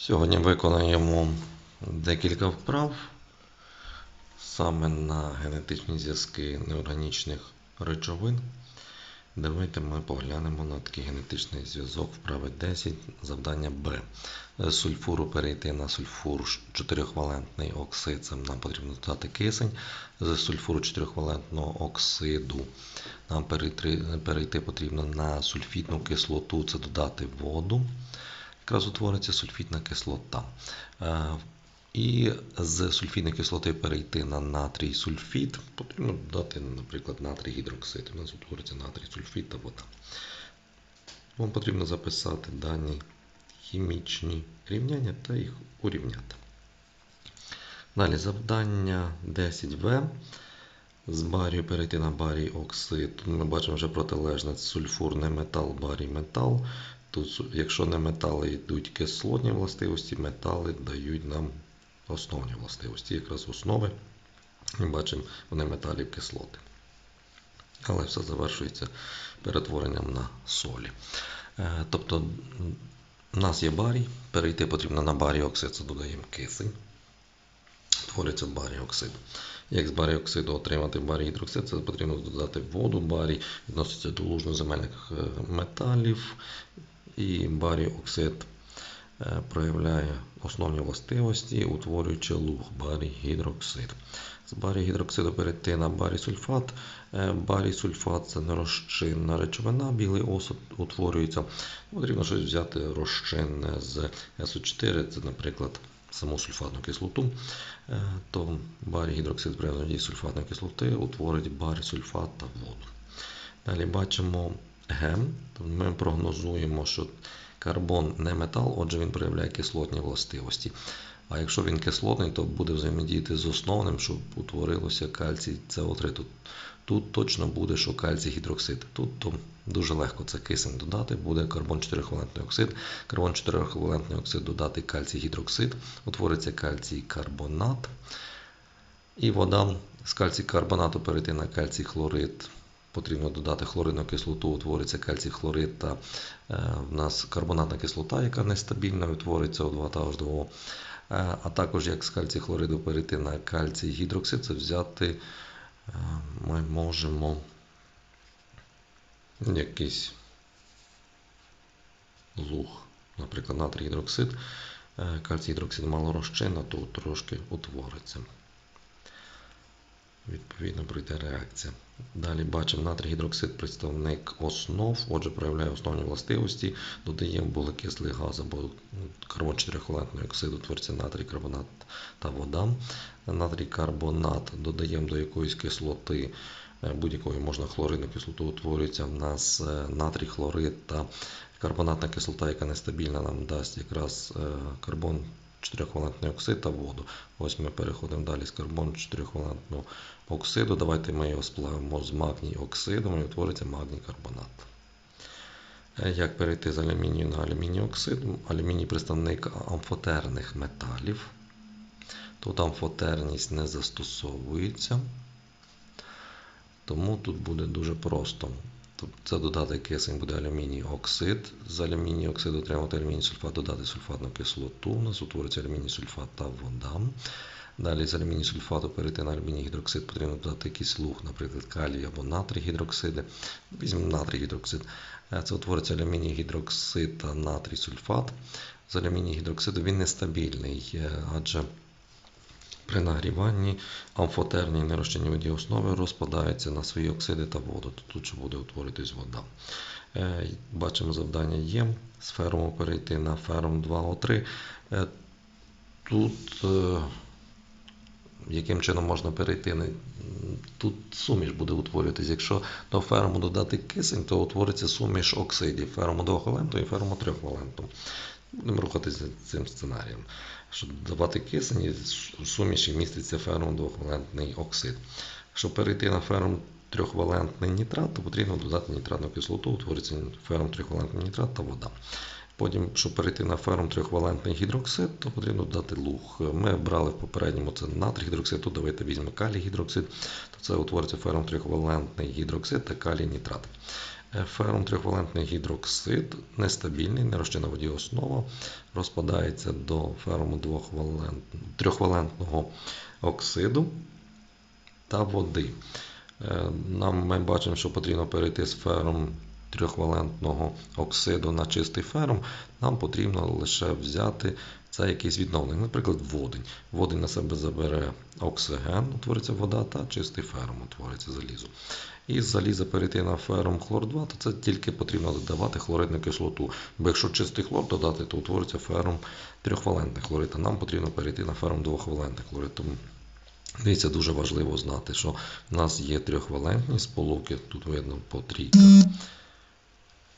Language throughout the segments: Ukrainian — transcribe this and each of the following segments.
Сьогодні виконаємо декілька вправ саме на генетичні зв'язки неорганічних речовин. Давайте ми поглянемо на такий генетичний зв'язок вправи 10, завдання Б. З сульфуру перейти на сульфур 4-валентний оксид, це нам потрібно додати кисень. З сульфуру 4-валентного оксиду нам перейти, перейти потрібно на сульфітну кислоту, це додати воду якраз утвориться сульфітна кислота. Е, І з сульфітної кислоти перейти на натрій сульфід. Потрібно додати, наприклад, натрій гідроксид. У нас утвориться натрій сульфід та вода. Вам потрібно записати дані хімічні рівняння та їх урівняти. Далі завдання 10В. З барію перейти на барій оксид. Ми бачимо вже протилежне сульфур не метал, барій метал. Тут, якщо не метали йдуть кислотні властивості, метали дають нам основні властивості. Якраз основи ми бачимо вони металів кислоти. Але все завершується перетворенням на солі. Е, Тобто у нас є барій, перейти потрібно на барій оксид, це додаємо кисень. Твориться барій оксид. Як з барій оксиду отримати барій гідроксид, це потрібно додати воду. Барій відноситься до лужноземельних металів. І барій е, проявляє основні властивості, утворюючи луг барій гідроксид. З барій гідроксиду перейти на барій сульфат. Е, Барій сульфат це нерозчинна речовина, білий осад утворюється. Потрібно щось взяти розчинне з СО4, це, наприклад, саму сульфатну кислоту, Е, то барій гідроксид при взаємодії сульфатної кислоти утворить барій сульфат та воду. Далі бачимо то ми прогнозуємо, що карбон не метал, отже він проявляє кислотні властивості. А якщо він кислотний, то буде взаємодіяти з основним, щоб утворилося кальцій СО3. Тут, тут точно буде, що кальцій гідроксид. Тут то дуже легко це кисень додати, буде карбон 4-валентний оксид. Карбон 4-валентний оксид додати кальцій гідроксид, утвориться кальцій карбонат. І вода з кальцій карбонату перейти на кальцій хлорид потрібно додати хлоридну кислоту, утвориться кальцій хлорид та е, в нас карбонатна кислота, яка нестабільна, утвориться O2 та H2O. Е, а також як з кальцій хлориду перейти на кальцій гідроксид, це взяти е, ми можемо якийсь луг, наприклад, натрій гідроксид. Кальцій гідроксид мало розчинна, то трошки утвориться. Відповідно, пройде реакція. Далі бачимо натрій гідроксид представник основ, отже, проявляє основні властивості. Додаємо вуглекислий газ або карбон 4-валентний оксид, утвориться натрій карбонат та вода. Натрій карбонат додаємо до якоїсь кислоти, будь-якої можна хлоридну кислоту, утворюється в нас натрій хлорид та карбонатна кислота, яка нестабільна, нам дасть якраз карбон 4-валентний оксид та воду. Ось ми переходимо далі з карбону 4-валентного оксиду. Давайте ми його сплавимо з магній оксидом і утвориться магній карбонат. Як перейти з алюмінію на алюміній оксид? Алюміній представник амфотерних металів. Тут амфотерність не застосовується. Тому тут буде дуже просто. Це додати кисень буде алюміній оксид. З алюміній оксиду отримати алюміній сульфат, додати сульфатну кислоту. У нас утвориться алюміній сульфат та вода. Далі з алюміній сульфату перейти на алюміній гідроксид, потрібно додати якийсь луг, наприклад, калій або натрій гідроксиди. Візьмемо натрій гідроксид. Це утвориться алюміній гідроксид та натрій сульфат. З алюміній гідроксиду він нестабільний, адже при нагріванні амфотерні нерозчинні основи розпадаються на свої оксиди та воду. Тут же буде утворитись вода. Бачимо завдання є. З феруму перейти на ферум 2О3. Тут яким чином можна перейти? Тут суміш буде утворюватись. Якщо до ферму додати кисень, то утвориться суміш оксидів ферму 2-валенту і ферму 3-валенту. Будемо рухатися цим сценарієм. Щоб давати кисень, в суміші міститься ферум 2-валентний оксид. Щоб перейти на ферум 3-валентний нітрат, то потрібно додати нітратну кислоту, утвориться ферум 3-валентний нітрат та вода. Потім, щоб перейти на ферум 3-валентний гідроксид, то потрібно додати луг. Ми брали в попередньому це натрій гідроксид, тут давайте візьмемо калій гідроксид, то це утвориться ферум 3-валентний гідроксид та калій нітрат. Ферум трьохвалентний гідроксид нестабільний, нерозчинна в основа, розпадається до феруму трьохвалентного оксиду та води. Е, Нам ми бачимо, що потрібно перейти з ферум трьохвалентного оксиду на чистий ферум. Нам потрібно лише взяти це якийсь відновлений, наприклад, водень. Водень на себе забере оксиген, утвориться вода, та чистий ферум утвориться залізо. І з заліза перейти на ферум хлор 2, то це тільки потрібно додавати хлоридну кислоту. Бо якщо чистий хлор додати, то утвориться ферум трьохвалентний хлорид, а нам потрібно перейти на ферум двохвалентний хлорид. Тому Дивіться, дуже важливо знати, що в нас є трьохвалентні сполуки, тут видно по трійках,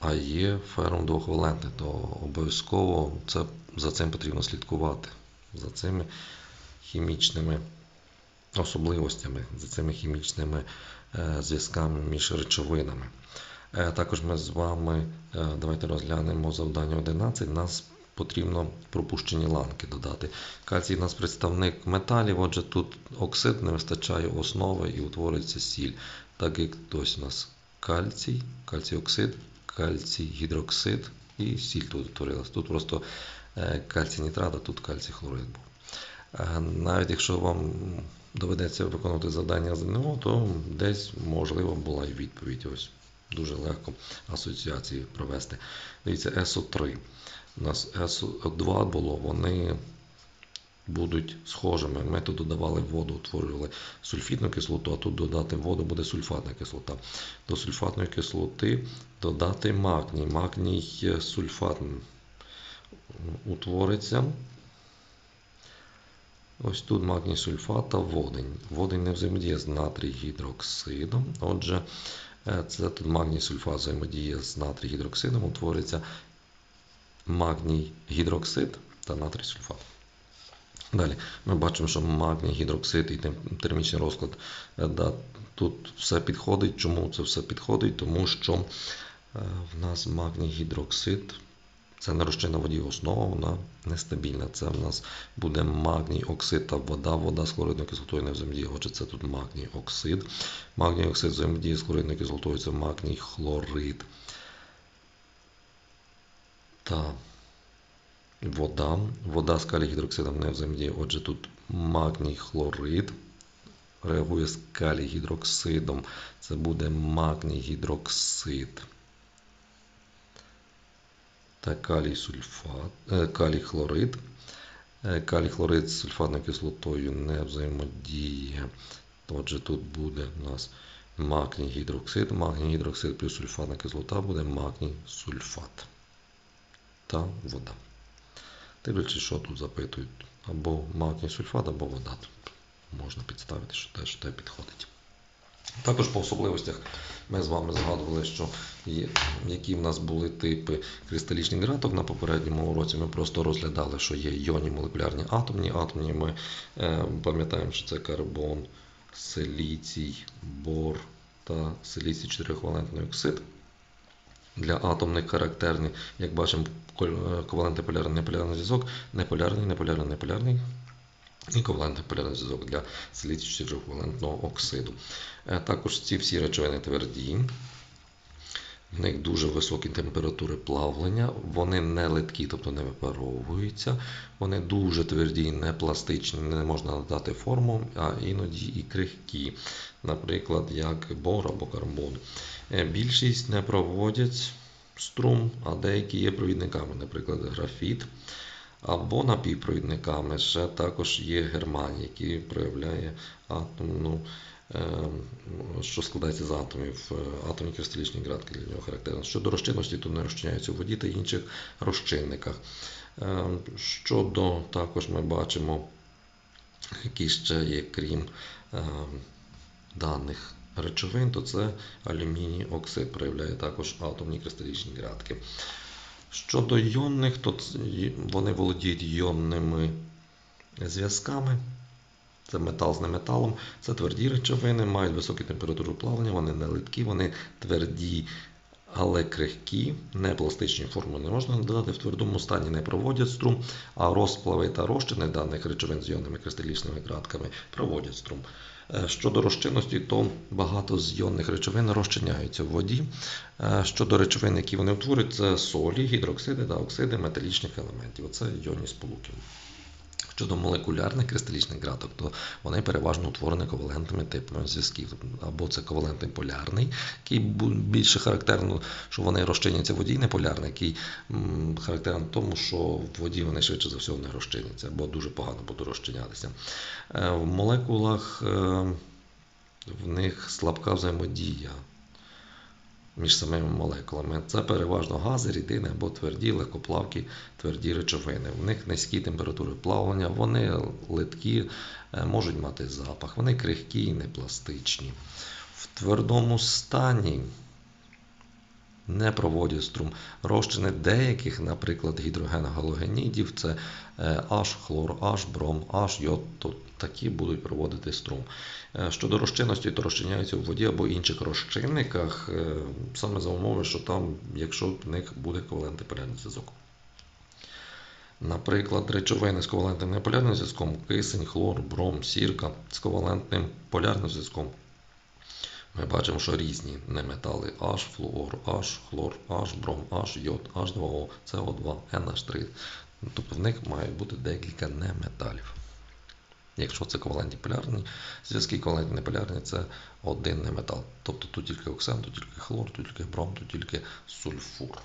а є ферум двохвалентний, то обов'язково це, за цим потрібно слідкувати, за цими хімічними особливостями, за цими хімічними зв'язками між речовинами. Е, також ми з вами е, давайте розглянемо завдання 11. Нас потрібно пропущені ланки додати. Кальцій у нас представник металів, отже, тут оксид не вистачає основи і утворюється сіль. Так як ось у нас кальцій, кальцій оксид, кальцій гідроксид і сіль тут утворилась. Тут просто е, кальцій нітрат, а тут кальцій хлорид був. Е, Навіть якщо вам доведеться виконувати завдання ЗНО, то десь можливо була і відповідь. Ось дуже легко асоціації провести. Дивіться, СО3. У нас СО2 було, вони будуть схожими. Ми тут додавали воду, утворювали сульфітну кислоту, а тут додати воду буде сульфатна кислота. До сульфатної кислоти додати магній. Магній сульфат утвориться. Ось тут магній сульфат та водень. Водень не взаємодіє з натрій гідроксидом. Отже, е, це тут магній сульфат взаємодіє з натрій гідроксидом, утвориться магній гідроксид та натрій сульфат. Далі ми бачимо, що магній гідроксид і термічний розклад. е, Да, тут все підходить. Чому це все підходить? Тому що е, в нас магній гідроксид це не розчинна воді основа, вона нестабільна. Це в нас буде магній оксид та вода. Вода з хлоридною кислотою не взаємодіє. Отже, це тут магній оксид. Магній оксид взаємодіє з хлоридною кислотою, це магній хлорид. Та вода. Вода з калій гідроксидом не взаємодіє. Отже, тут магній хлорид реагує з калій гідроксидом. Це буде магній гідроксид та калій сульфат, е, калій хлорид. Е, Калій хлорид з сульфатною кислотою не взаємодіє. Отже, тут буде у нас магній гідроксид, магній гідроксид плюс сульфатна кислота буде магній сульфат та вода. Дивлячись, що тут запитують. Або магній сульфат, або вода. Можна підставити, що теж те підходить. Також по особливостях ми з вами згадували, що є, які в нас були типи кристалічних граток на попередньому уроці. Ми просто розглядали, що є іонні молекулярні атомні. Атомні ми е, пам'ятаємо, що це карбон, силіцій, бор та силіцій 4-валентний оксид. Для атомних характерний, як бачимо, е, ковалентний полярний неполярний зв'язок, неполярний, неполярний, неполярний і ковалентний полярний зв'язок для силіцію 4-валентного оксиду. Е, Також ці всі речовини тверді, в них дуже високі температури плавлення, вони не литкі, тобто не випаровуються, вони дуже тверді, не пластичні, не можна надати форму, а іноді і крихкі, наприклад, як бор або карбон. Е, Більшість не проводять струм, а деякі є провідниками, наприклад, графіт. Або напівпровідниками ще також є германій, який проявляє атомну, е, що складається з атомів, е, атомні кристалічні градки для нього характерні. Щодо розчинності, то не розчиняються у воді та інших розчинниках. Е, Щодо також ми бачимо, які ще є, крім даних речовин, то це алюміній оксид проявляє також атомні кристалічні градки. Щодо йонних, то вони володіють йонними зв'язками. Це метал з неметалом, це тверді речовини, мають високу температуру плавлення, вони не литкі, вони тверді, але крихкі, не пластичні форми не можна додати в твердому стані, не проводять струм, а розплави та розчини даних речовин з йонними кристалічними градками проводять струм. Е, Щодо розчинності, то багато з йонних речовин розчиняються в воді. Е, Щодо речовин, які вони утворюють, це солі, гідроксиди та оксиди металічних елементів. Оце йонні сполуки. Щодо молекулярних кристалічних градок, то вони переважно утворені ковалентними типами зв'язків. Або це ковалентний полярний, який більше характерно, що вони розчиняться в воді, і неполярний, який характерно тому, що в воді вони швидше за все не розчиняться, або дуже погано будуть розчинятися. Е, В молекулах е, в них слабка взаємодія між самими молекулами. Це переважно гази, рідини або тверді, легкоплавкі, тверді речовини. В них низькі температури плавлення, вони литкі, е, можуть мати запах, вони крихкі і непластичні. В твердому стані не проводять струм. Розчини деяких, наприклад, гідрогеногалогенідів, це е, H, хлор, H, бром, H, йод, то такі будуть проводити струм. Е, Щодо розчинності, то розчиняються в воді або інших розчинниках, е, саме за умови, що там, якщо в них буде ковалентний полярний зв'язок. Наприклад, речовини з ковалентним неполярним зв'язком кисень, хлор, бром, сірка з ковалентним полярним зв'язком ми бачимо, що різні неметали H, флуор, H, хлор, H, бром, H, йод, H2O, CO2, NH3. Ну, Тобто в них має бути декілька неметалів. Якщо це ковалентні полярні зв'язки, ковалентні неполярні це один неметал. Тобто тут тільки оксан, тут тільки хлор, тут тільки бром, тут тільки сульфур.